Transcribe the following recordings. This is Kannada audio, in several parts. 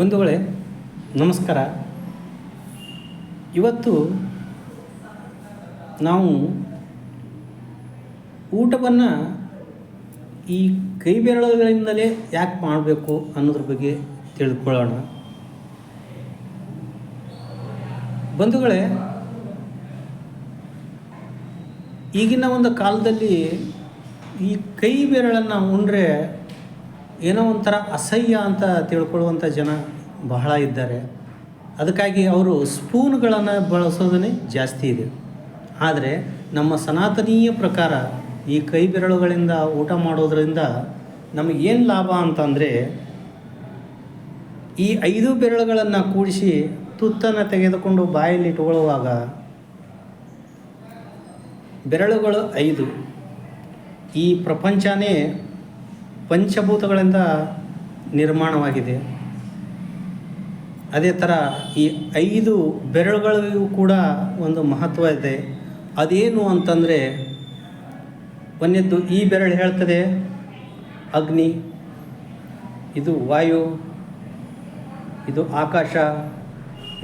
ಬಂಧುಗಳೇ, ನಮಸ್ಕಾರ. ಇವತ್ತು ನಾವು ಊಟವನ್ನು ಈ ಕೈ ಬೆರಳುಗಳಿಂದಲೇ ಯಾಕೆ ಮಾಡಬೇಕು ಅನ್ನೋದ್ರ ಬಗ್ಗೆ ತಿಳ್ಕೊಳ್ಳೋಣ. ಬಂಧುಗಳೇ, ಈಗಿನ ಒಂದು ಕಾಲದಲ್ಲಿ ಈ ಕೈ ಬೆರಳನ್ನು ಉಂಡ್ರೆ ಏನೋ ಒಂಥರ ಅಸಹ್ಯ ಅಂತ ತಿಳ್ಕೊಳ್ಳುವಂಥ ಜನ ಬಹಳ ಇದ್ದಾರೆ. ಅದಕ್ಕಾಗಿ ಅವರು ಸ್ಪೂನ್ಗಳನ್ನು ಬಳಸೋದನ್ನೇ ಜಾಸ್ತಿ ಇದೆ. ಆದರೆ ನಮ್ಮ ಸನಾತನೀಯ ಪ್ರಕಾರ ಈ ಕೈ ಬೆರಳುಗಳಿಂದ ಊಟ ಮಾಡೋದರಿಂದ ನಮಗೇನು ಲಾಭ ಅಂತಂದರೆ ಈ ಐದು ಬೆರಳುಗಳನ್ನು ಕೂಡಿಸಿ ತುತ್ತನ್ನು ತೆಗೆದುಕೊಂಡು ಬಾಯಲ್ಲಿ ಇಟ್ಕೊಳ್ಳುವಾಗ ಬೆರಳುಗಳು ಐದು. ಈ ಪ್ರಪಂಚನೇ ಪಂಚಭೂತಗಳಿಂದ ನಿರ್ಮಾಣವಾಗಿದೆ. ಅದೇ ಥರ ಈ ಐದು ಬೆರಳುಗಳಿಗೂ ಕೂಡ ಒಂದು ಮಹತ್ವ ಇದೆ. ಅದೇನು ಅಂತಂದರೆ ಒಂದೆದ್ದು ಈ ಬೆರಳು ಹೇಳ್ತದೆ, ಅಗ್ನಿ, ಇದು ವಾಯು, ಇದು ಆಕಾಶ,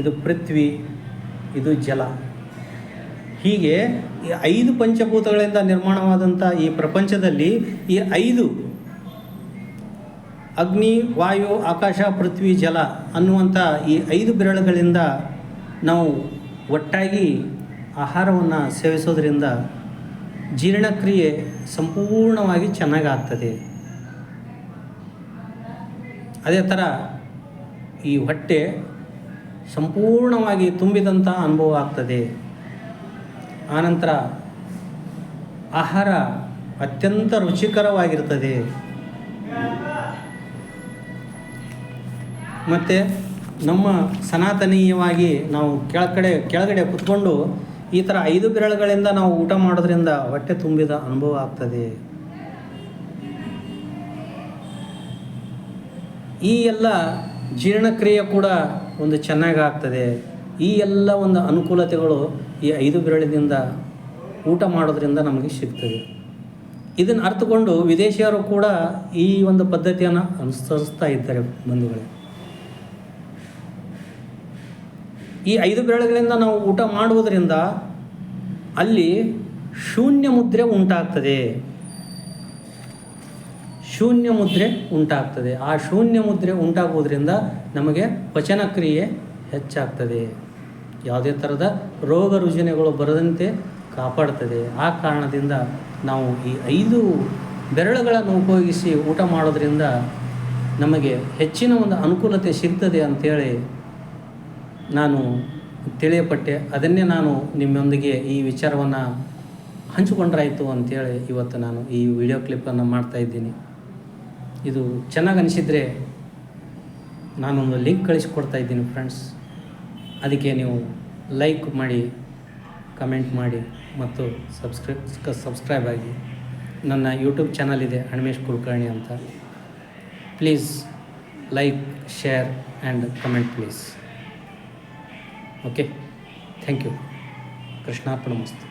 ಇದು ಪೃಥ್ವಿ, ಇದು ಜಲ. ಹೀಗೆ ಈ ಐದು ಪಂಚಭೂತಗಳಿಂದ ನಿರ್ಮಾಣವಾದಂಥ ಈ ಪ್ರಪಂಚದಲ್ಲಿ ಈ ಐದು ಅಗ್ನಿ, ವಾಯು, ಆಕಾಶ, ಪೃಥ್ವಿ, ಜಲ ಅನ್ನುವಂಥ ಈ ಐದು ಬೆರಳುಗಳಿಂದ ನಾವು ಒಟ್ಟಾಗಿ ಆಹಾರವನ್ನು ಸೇವಿಸೋದ್ರಿಂದ ಜೀರ್ಣಕ್ರಿಯೆ ಸಂಪೂರ್ಣವಾಗಿ ಚೆನ್ನಾಗಾಗ್ತದೆ. ಅದೇ ಥರ ಈ ಹೊಟ್ಟೆ ಸಂಪೂರ್ಣವಾಗಿ ತುಂಬಿದಂಥ ಅನುಭವ ಆಗ್ತದೆ. ಆನಂತರ ಆಹಾರ ಅತ್ಯಂತ ರುಚಿಕರವಾಗಿರ್ತದೆ. ಮತ್ತು ನಮ್ಮ ಸನಾತನೀಯವಾಗಿ ನಾವು ಕೆಳಗಡೆ ಕೆಳಗಡೆ ಕುತ್ಕೊಂಡು ಈ ಥರ ಐದು ಬೆರಳುಗಳಿಂದ ನಾವು ಊಟ ಮಾಡೋದ್ರಿಂದ ಹೊಟ್ಟೆ ತುಂಬಿದ ಅನುಭವ ಆಗ್ತದೆ. ಈ ಎಲ್ಲ ಜೀರ್ಣಕ್ರಿಯೆ ಕೂಡ ಒಂದು ಚೆನ್ನಾಗಿ ಆಗ್ತದೆ. ಈ ಎಲ್ಲ ಒಂದು ಅನುಕೂಲತೆಗಳು ಈ ಐದು ಬೆರಳಿನಿಂದ ಊಟ ಮಾಡೋದ್ರಿಂದ ನಮಗೆ ಸಿಗ್ತದೆ. ಇದನ್ನು ಅರ್ಥಕೊಂಡು ವಿದೇಶಿಯರು ಕೂಡ ಈ ಒಂದು ಪದ್ಧತಿಯನ್ನು ಅನುಸರಿಸ್ತಾ ಇದ್ದಾರೆ ಬಂಧುಗಳೇ. ಈ ಐದು ಬೆರಳುಗಳಿಂದ ನಾವು ಊಟ ಮಾಡುವುದರಿಂದ ಅಲ್ಲಿ ಶೂನ್ಯ ಮುದ್ರೆ ಉಂಟಾಗ್ತದೆ. ಶೂನ್ಯ ಮುದ್ರೆ ಉಂಟಾಗ್ತದೆ. ಆ ಶೂನ್ಯ ಮುದ್ರೆ ಉಂಟಾಗುವುದರಿಂದ ನಮಗೆ ಪಚನ ಕ್ರಿಯೆ ಹೆಚ್ಚಾಗ್ತದೆ. ಯಾವುದೇ ಥರದ ರೋಗ ರುಜಿನಗಳು ಬರದಂತೆ ಕಾಪಾಡ್ತದೆ. ಆ ಕಾರಣದಿಂದ ನಾವು ಈ ಐದು ಬೆರಳುಗಳನ್ನು ಉಪಯೋಗಿಸಿ ಊಟ ಮಾಡೋದ್ರಿಂದ ನಮಗೆ ಹೆಚ್ಚಿನ ಒಂದು ಅನುಕೂಲತೆ ಸಿಗ್ತದೆ ಅಂಥೇಳಿ ನಾನು ತಿಳಿಯಪಟ್ಟೆ. ಅದನ್ನೇ ನಾನು ನಿಮ್ಮೊಂದಿಗೆ ಈ ವಿಚಾರವನ್ನು ಹಂಚಿಕೊಂಡ್ರಾಯಿತು ಅಂಥೇಳಿ ಇವತ್ತು ನಾನು ಈ ವಿಡಿಯೋ ಕ್ಲಿಪ್ಪನ್ನು ಮಾಡ್ತಾ ಇದ್ದೀನಿ. ಇದು ಚೆನ್ನಾಗಿ ಅನಿಸಿದರೆ ನಾನೊಂದು ಲಿಂಕ್ ಕಳಿಸ್ಕೊಡ್ತಾ ಇದ್ದೀನಿ ಫ್ರೆಂಡ್ಸ್ ಅದಕ್ಕೆ ನೀವು ಲೈಕ್ ಮಾಡಿ ಕಮೆಂಟ್ ಮಾಡಿ ಮತ್ತು ಸಬ್ಸ್ಕ್ರೈಬ್ ಸಬ್ಸ್ಕ್ರೈಬ್ ಆಗಿ. ನನ್ನ ಯೂಟ್ಯೂಬ್ ಚಾನಲ್ ಇದೆ ಹಣಮೇಶ್ ಕುಲಕರ್ಣಿ ಅಂತ. Please like share and comment please okay thank you कृष्णार्पणमस्तु